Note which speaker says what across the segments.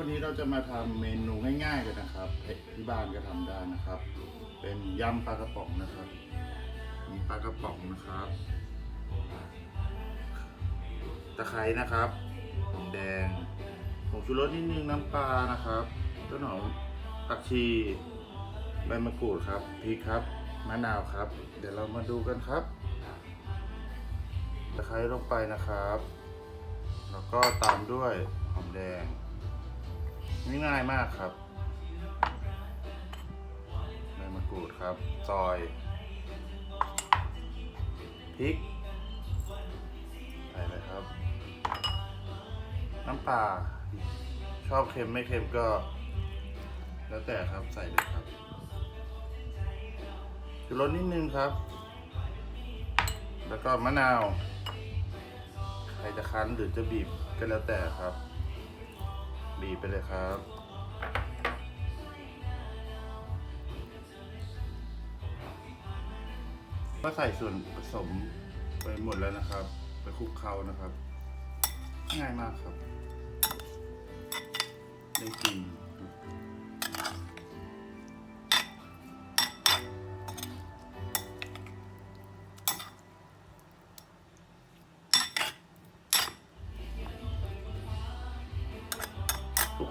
Speaker 1: วันนี้เราจะมาทำเมนูง่ายๆกันนะครับที่บ้านก็ทำได้นะครับ เป็นยำปลากระป๋องนะครับมีปลากระป๋องนะครับ ตะไคร้นะครับหอมแดงผงชูรสนิดนึงน้ำปลานะครับต้นหอมผักชีใบมะกรูดครับพริกครับมะนาวครับ เดี๋ยวเรามาดูกันครับ ตะไคร้ลงไปนะครับ แล้วก็ตามด้วยหอมแดง ง่ายมากครับใบมะกรูดครับ ซอย พริก ใส่เลยครับ น้ำปลา ชอบเค็มไม่เค็มก็ แล้วแต่ครับใส่เลยครับชูรสนิดนึงครับ แล้วก็มะนาว ใครจะคั้นหรือจะบีบก็แล้วแต่ครับ บีบไปเลยครับ ก็ใส่ส่วนผสมไปหมดแล้วนะครับ ไปคลุกเคล้านะครับ ง่ายมากครับได้กิน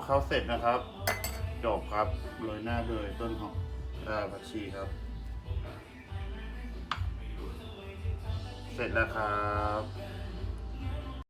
Speaker 1: ข้าเสร็จนะครับจบครับโรยหน้าเลยต้นหอมอ่าผักชีครับ เสร็จแล้วครับ